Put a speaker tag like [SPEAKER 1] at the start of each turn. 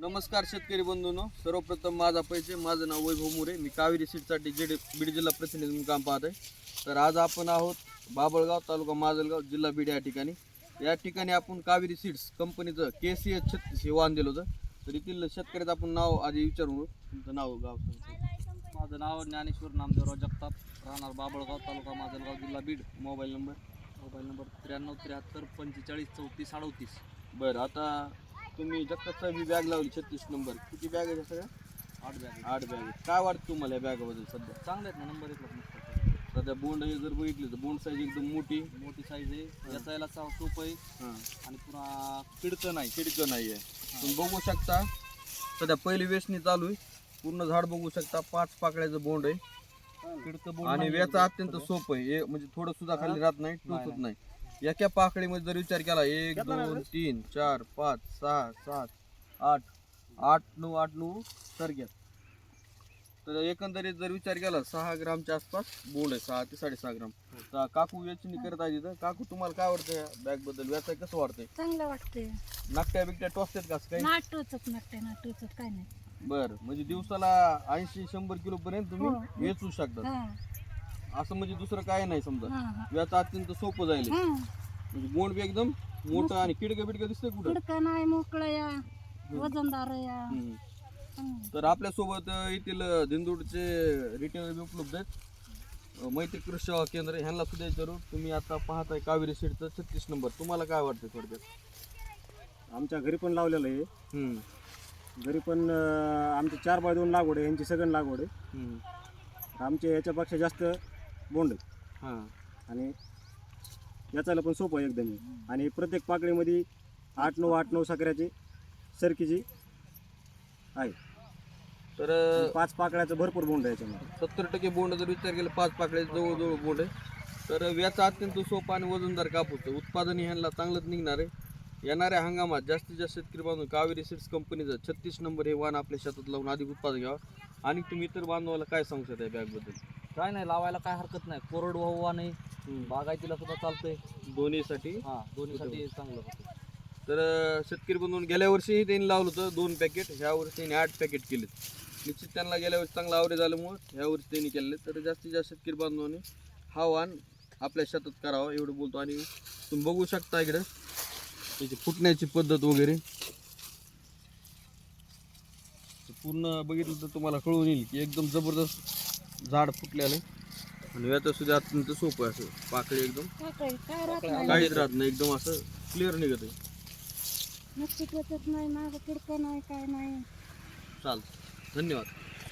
[SPEAKER 1] नमस्कार शेतकरी बंधूंनो. सर्वप्रथम माझा परिचय माझं नाव वैभव मोरे. मी कावेरी सीटसाठी जेड बीड जिल्हा प्रतिनिधी म्हणून काम पाहत आहे. तर आज आपण आहोत बाबळगाव तालुका माजलगाव जिल्हा बीड या ठिकाणी. या ठिकाणी आपण कावेरी सीड्स कंपनीचं के सी एच छत्तीस हे वाहन दिलं होतं. तर येथील शेतकऱ्याचं आपण नाव आधी विचारू तुमचं नाव गाव.
[SPEAKER 2] माझं नाव ज्ञानेश्वर नामदेवराव जगताप. राहणार बाबळगाव तालुका माजलगाव जिल्हा Beed.
[SPEAKER 1] Mobile number
[SPEAKER 2] mobile number त्र्याण्णव त्र्याहत्तर पंचेचाळीस चौतीस अडतीस.
[SPEAKER 1] बरं आता तुम्ही ही बॅग लावली छत्तीस नंबर किती बॅग आहे सगळ्या
[SPEAKER 2] आठ बॅग
[SPEAKER 1] आठ बॅग आहेत. काय वाटतं तुम्हाला या बॅगाबद्दल सध्या?
[SPEAKER 2] चांगले आहेत ना नंबर मस्त
[SPEAKER 1] सध्या बोंड हे जर बघितली तर बोंड साईज एकदम मोठी.
[SPEAKER 2] मोठी साईज आहे. याचा चा सोप आहे.
[SPEAKER 1] हां.
[SPEAKER 2] आणि पुन्हा किडकं नाही.
[SPEAKER 1] खिडकं नाही आहे तुम्ही बघू शकता. सध्या पहिली वेचणी चालू आहे. पूर्ण झाड बघू शकता. पाच पाकळ्याचं बोंड आहे.
[SPEAKER 2] किडकं
[SPEAKER 1] आणि
[SPEAKER 2] नाही
[SPEAKER 1] वेचा
[SPEAKER 2] आहे.
[SPEAKER 1] अत्यंत सोपं आहे. हे म्हणजे थोडं सुद्धा खाली राहत नाही
[SPEAKER 2] नाही,
[SPEAKER 1] टोचत नाही. एका पाकळीमध्ये जर विचार केला एक दोन तीन चार पाच सहा सात आठ आठ नऊ आठ नऊ सरग्यात तर एकंदरीत जर विचार केला सहा ग्रामच्या आसपास बोंड आहे सहा ते साडेसहा ग्राम. तर काकू वेचणी करत आहे तिथं काकू तुम्हाला काय वाटतं बॅगबद्दल? व्याचाय कसं वाटतंय
[SPEAKER 3] चांगलं वाटतंय.
[SPEAKER 1] नाकट्या बिकट्या टोचतात का असं काही?
[SPEAKER 3] नाट टोचत टोचत काय नाही.
[SPEAKER 1] बर म्हणजे दिवसाला ऐंशी शंभर किलो पर्यंत तुम्ही
[SPEAKER 3] हो.
[SPEAKER 1] वेचू शकता.
[SPEAKER 3] हा.
[SPEAKER 1] असं म्हणजे दुसरं काय नाही समजा. व्याच अत्यंत सोपं जाईल. म्हणजे बोंड बी एकदम मोठं आणि किडकं बिडकं दिसतंय कुठं?
[SPEAKER 3] खिडका नाही मोकळं या वजनदार या.
[SPEAKER 1] हम्म.
[SPEAKER 3] हं.
[SPEAKER 1] तर आपल्यासोबत अं, येथील अं, दिंडोडचे रिटेलर बी उपलब्ध आहेत. अं, मैत्री कृषी सेवा केंद्र ह्यांना सुद्धा विचारू तुम्ही आता पाहताय कावेरी सीडचं छत्तीस नंबर. तुम्हाला काय वाटतं थोडक्यात?
[SPEAKER 4] आमच्या घरी पण लावलेलं आहे.
[SPEAKER 1] हम्म.
[SPEAKER 4] घरी पण अं, आमचे चार बाय दोन लागवड आहे. यांची सगळं लागवड आहे. आमच्या याच्यापेक्षा जास्त बोंड.
[SPEAKER 1] हां.
[SPEAKER 4] आणि याचायला पण सोपं आहे एकदम. आणि प्रत्येक पाकळीमध्ये आठ नऊ आठ नऊ साखऱ्याची सरकीची आहे.
[SPEAKER 1] तर
[SPEAKER 4] पाच पाकळ्याचं भरपूर बोंड आहे याच्यामध्ये.
[SPEAKER 1] सत्तर टक्के बोंड जर विचार केला पाच पाकळे जवळजवळ बोंड आहे. तर व्याचा अत्यंत सोपा आणि वजनदार कापूस आहे. उत्पादन ह्यांना चांगलंच निघणार आहे. येणाऱ्या हंगामात जास्तीत जास्त शेतकरी बांधून कावेरी सीड्स कंपनीचं छत्तीस नंबर हे वाण आपल्या शेतात लावून अधिक उत्पादन घ्यावं. आणि तुम्ही इतर बांधवाला काय सांगू शकता या बॅगबद्दल
[SPEAKER 2] काय नाही लावायला काय हरकत नाही. कोरडवाहू नाही बागायतीला सुद्धा चालतंय.
[SPEAKER 1] दोन्हीसाठी?
[SPEAKER 2] हा दोन्हीसाठी चांगलं होतं.
[SPEAKER 1] तर शेतकरी बांधून गेल्या वर्षीही त्यांनी लावलं होतं दोन पॅकेट. ह्या वर्षी त्यांनी आठ पॅकेट केलेत. निश्चित त्यांना गेल्या वर्षी चांगला आवरेज आल्यामुळं ह्या वर्षी त्यांनी केलेले तर जास्तीत जास्त शेतकरी बांधवांनी हा वाण आपल्या शेतात करावा एवढं बोलतो. आणि तुम्ही बघू शकता इकडं त्याची फुटण्याची पद्धत वगैरे. तर पूर्ण बघितलं तर तुम्हाला कळून येईल की एकदम जबरदस्त झाड फुटलेलं आहे. आणि याचं सुद्धा अत्यंत सोपं आहे असं. पाकळी एकदम.
[SPEAKER 3] काय राहत नाही.
[SPEAKER 1] काहीच राहत नाही. एकदम असं क्लिअर निघत आहे.
[SPEAKER 3] नक्की टोचत नाही. मागं खिडका नाही काय नाही.
[SPEAKER 1] चालतं. धन्यवाद.